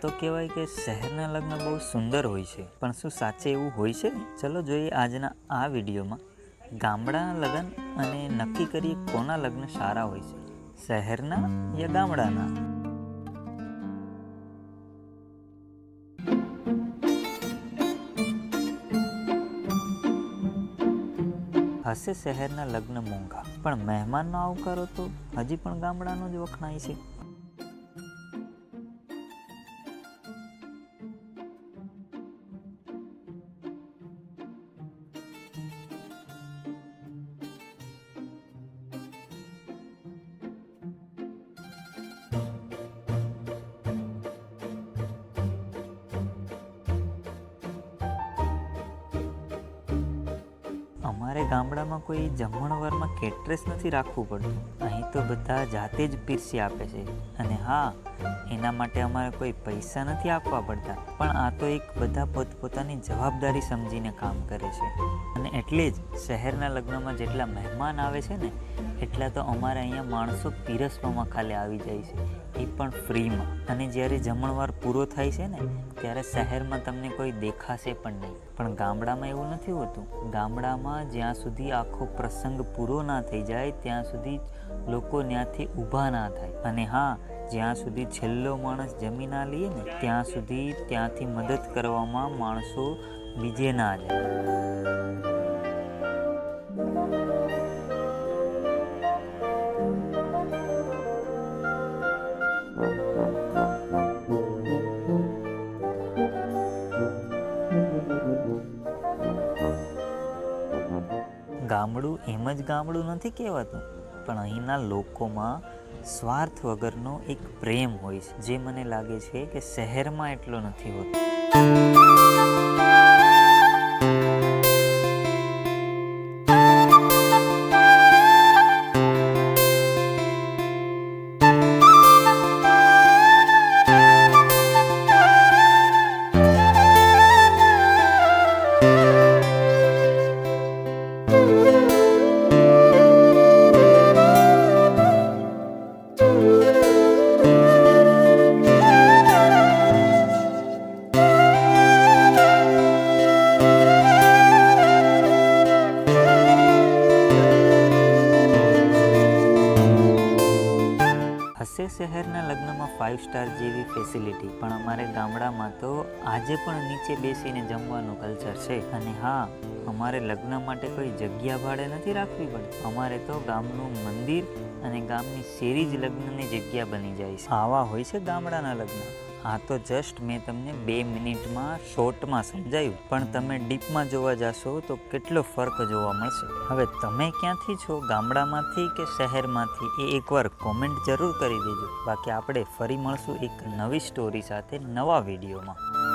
તો કહેવાય કે શહેરના લગ્ન બહુ સુંદર હોય છે. પણ શું સાચે એવું હોય છે? ચલો જોઈએ આજના આ વિડીયોમાં. ગામડાના લગ્ન અને નક્કી કરીએ કોના લગ્ન સારા હોય છે. શહેરના યા ગામડાના? હશે શહેરના લગ્ન મોંઘા. પણ મહેમાનનો આવકારો તો હજી પણ ગામડાનો જ વખણાય છે. ગામડામાં કોઈ જમણવારમાં કેટરેસ નથી રાખવું પડતું? અહીં તો બધા જાતે જ પીરસી આપે છે. અને હા, એના માટે અમારે કોઈ પૈસા નથી આપવા પડતા, પણ આ તો એક બધા પોતપોતાની જવાબદારી સમજીને કામ કરે છે. અને એટલે જ શહેરના લગ્નમાં જેટલા મહેમાન આવે છે ને, એટલા તો અમારે અહીંયા માણસો પીરસવામાં ખાલી આવી જાય છે. એ પણ ફ્રીમાં. અને જ્યારે જમણવાર પૂરો થાય છે ને, ત્યારે શહેરમાં તમને કોઈ દેખાશે પણ નહીં. પણ ગામડામાં એવું નથી હોતું. ગામડામાં જ્યાં સુધી આખો પ્રસંગ પૂરો ના થઈ જાય, ત્યાં સુધી લોકો ત્યાંથી ઊભા ના થાય. અને હા, જ્યાં સુધી છેલ્લો માણસ જમી ના લઈએ ને, ત્યાં સુધી ત્યાંથી મદદ કરવામાં માણસો બીજે ના જાય. ગામડું એમ જ ગામડું નથી કહેવાતું. પણ અહીંના લોકોમાં સ્વાર્થ વગરનો એક પ્રેમ હોય છે. જે મને લાગે છે કે શહેરમાં એટલો નથી હોતો. હશે શહેરના લગ્નમાં ફાઇવ સ્ટાર જેવી ફેસિલિટી પણ અમારે ગામડામાં તો આજે પણ નીચે બેસીને જમવાનું કલ્ચર છે. અને હા, અમારે લગ્ન માટે કોઈ જગ્યા ભાડે નથી રાખવી પડતી. અમારે તો ગામનું મંદિર અને ગામની શેરી જ લગ્નની જગ્યા બની જાય છે. આવા હોય છે ગામડાના લગ્ન. આ તો જસ્ટ મેં તમને બે મિનિટમાં શોર્ટમાં સમજાયું. પણ તમે ડીપમાં જોવા જશો તો કેટલો ફરક જોવા મળશે. હવે તમે ક્યાંથી છો? ગામડામાંથી કે શહેરમાંથી? એ એકવાર કોમેન્ટ જરૂર કરી દેજો. બાકી આપણે ફરી મળશું એક નવી સ્ટોરી સાથે નવા વિડીયોમાં.